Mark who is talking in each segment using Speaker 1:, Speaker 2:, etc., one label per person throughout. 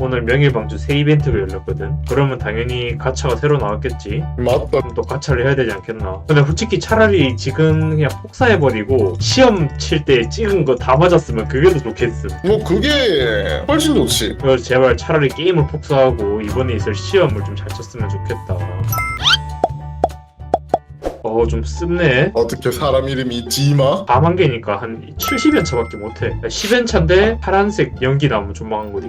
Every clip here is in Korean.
Speaker 1: 오늘 명일방주 새 이벤트가 열렸거든. 그러면 당연히 가차가 새로 나왔겠지.
Speaker 2: 맞다.
Speaker 1: 그럼 또 가차를 해야 되지 않겠나. 근데 솔직히 차라리 지금 그냥 폭사해버리고 시험 칠 때 찍은 거 다 맞았으면 그게 더 좋겠음.
Speaker 2: 뭐 그게 훨씬 좋지.
Speaker 1: 그래서 제발 차라리 게임을 폭사하고 이번에 있을 시험을 좀 잘 쳤으면 좋겠다. 어, 좀 씁네.
Speaker 2: 어떻게 사람 이름이 지마?
Speaker 1: 4만 개니까 한 70연 차밖에 못해. 10연 차인데 파란색 연기 나오면 존망한 거지.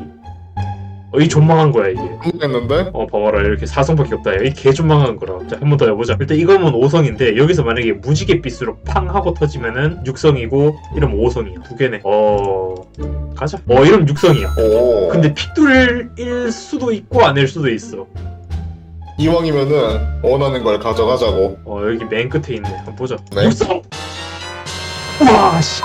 Speaker 1: 어, 이 존망한 거야, 이게.
Speaker 2: 했는데
Speaker 1: 어, 봐봐라. 이렇게 4성밖에 없다. 이 개 존망한 거라. 자, 한번 더 해보자. 일단 이거면 5성인데, 여기서 만약에 무지개 빛으로 팡 하고 터지면은 6성이고, 이러면 5성이야. 두 개네. 어, 가자. 어, 이러면 6성이야.
Speaker 2: 오.
Speaker 1: 근데 픽둘일 수도 있고, 아닐 수도 있어.
Speaker 2: 이왕이면은 원하는 걸 가져가자고.
Speaker 1: 어, 여기 맨 끝에 있네. 한번 보자.
Speaker 2: 네.
Speaker 1: 6성! 우와, 씨.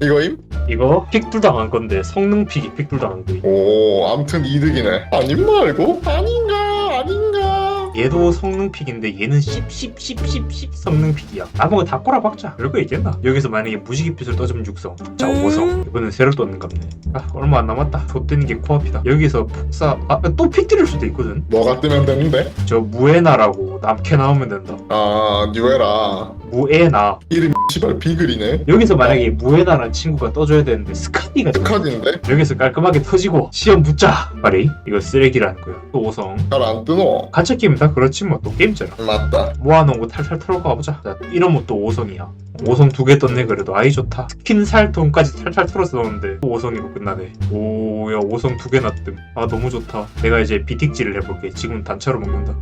Speaker 2: 이거임?
Speaker 1: 이거 픽둘 당한 건데, 성능 픽이 픽둘 당한 거야.
Speaker 2: 오, 암튼 이득이네. 아님 말고 아닌가 아닌가.
Speaker 1: 얘도 성능 픽인데 얘는 10, 10, 10, 10, 10 성능 픽이야. 나보고 다 꼬라박자. 별거 있겠나? 여기서 만약에 무지개 빛을 떠주면 6성. 자, 5성. 이번엔 새로 떴는 갑네. 아, 얼마 안 남았다. 좆되는 게 코앞이다. 여기서 폭사, 아, 또 픽 들일 수도 있거든.
Speaker 2: 뭐가 뜨면 되는데?
Speaker 1: 저 무에나라고 남캐 나오면 된다.
Speaker 2: 아, 뉴에라.
Speaker 1: 무에나.
Speaker 2: 이름 시발 비글이네.
Speaker 1: 여기서 만약에 무에나라는 친구가 떠줘야 되는데 스카디가
Speaker 2: 스카딘데?
Speaker 1: 여기서 깔끔하게 터지고 시험 붙자. 말이 이거 쓰레기라는 거야. 또 5성.
Speaker 2: 잘 안 뜨노.
Speaker 1: 가짜 게임 다 그렇지 뭐 또 게임잖아.
Speaker 2: 맞다.
Speaker 1: 모아놓은 거 탈탈 털고 가보자. 자, 이러면 또 5성이야. 5성 두 개 떴네 그래도 아이 좋다. 스킨 살통까지 탈탈 털어서 넣었는데 또 5성이로 끝나네. 오야 5성 두 개 났뜸. 아 너무 좋다. 내가 이제 비틱지를 해볼게. 지금 단차로 먹는다.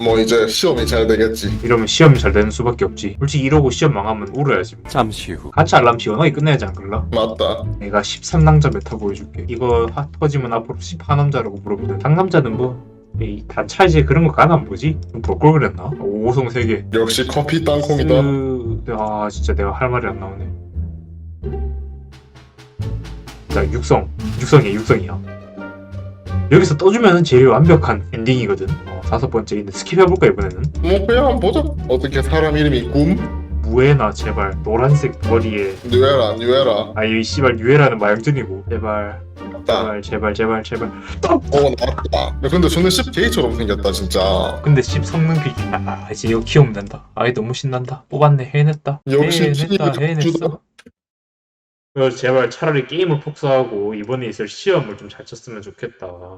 Speaker 2: 뭐 이제 시험이 잘 되겠지.
Speaker 1: 이러면 시험이 잘 되는 수밖에 없지. 솔직히 이러고 시험 망하면 울어야지. 뭐.
Speaker 3: 잠시 후
Speaker 1: 같이 알람 시원하게 끝내야지 않을라?
Speaker 2: 맞다.
Speaker 1: 내가 13남자 메타 보여줄게. 이거 하, 터지면 앞으로 14남자라고 물어보면 상남자는 뭐? 이 단차 이제 그런 거 가나 뭐지? 볼걸 그랬나? 5성 3개.
Speaker 2: 역시 커피 땅콩이다.
Speaker 1: 그... 아 진짜 내가 할 말이 안 나오네. 자 육성, 육성이야 육성이야. 여기서 떠주면 제일 완벽한 엔딩이거든. 어, 다섯 번째인데 스킵해볼까 이번에는?
Speaker 2: 뭐 그냥 한번 보자. 어떻게 사람 이름이 꿈?
Speaker 1: 무에나 제발 노란색 머리에
Speaker 2: 뉴에라 뉴에라.
Speaker 1: 아이 씨발 유해라는 마영준이고 제발
Speaker 2: 딱.
Speaker 1: 제발 제발 제발 제발
Speaker 2: 오 나왔다. 야, 근데 저는 10K처럼 생겼다 진짜.
Speaker 1: 근데 10 성능 픽이 아 이제 이거 키우면 된다. 아이 너무 신난다. 뽑았네 해냈다.
Speaker 2: 역시
Speaker 1: 해냈다 해냈어.
Speaker 2: 덕주다.
Speaker 1: 그래서 제발 차라리 게임을 폭사하고 이번에 있을 시험을 좀 잘 쳤으면 좋겠다.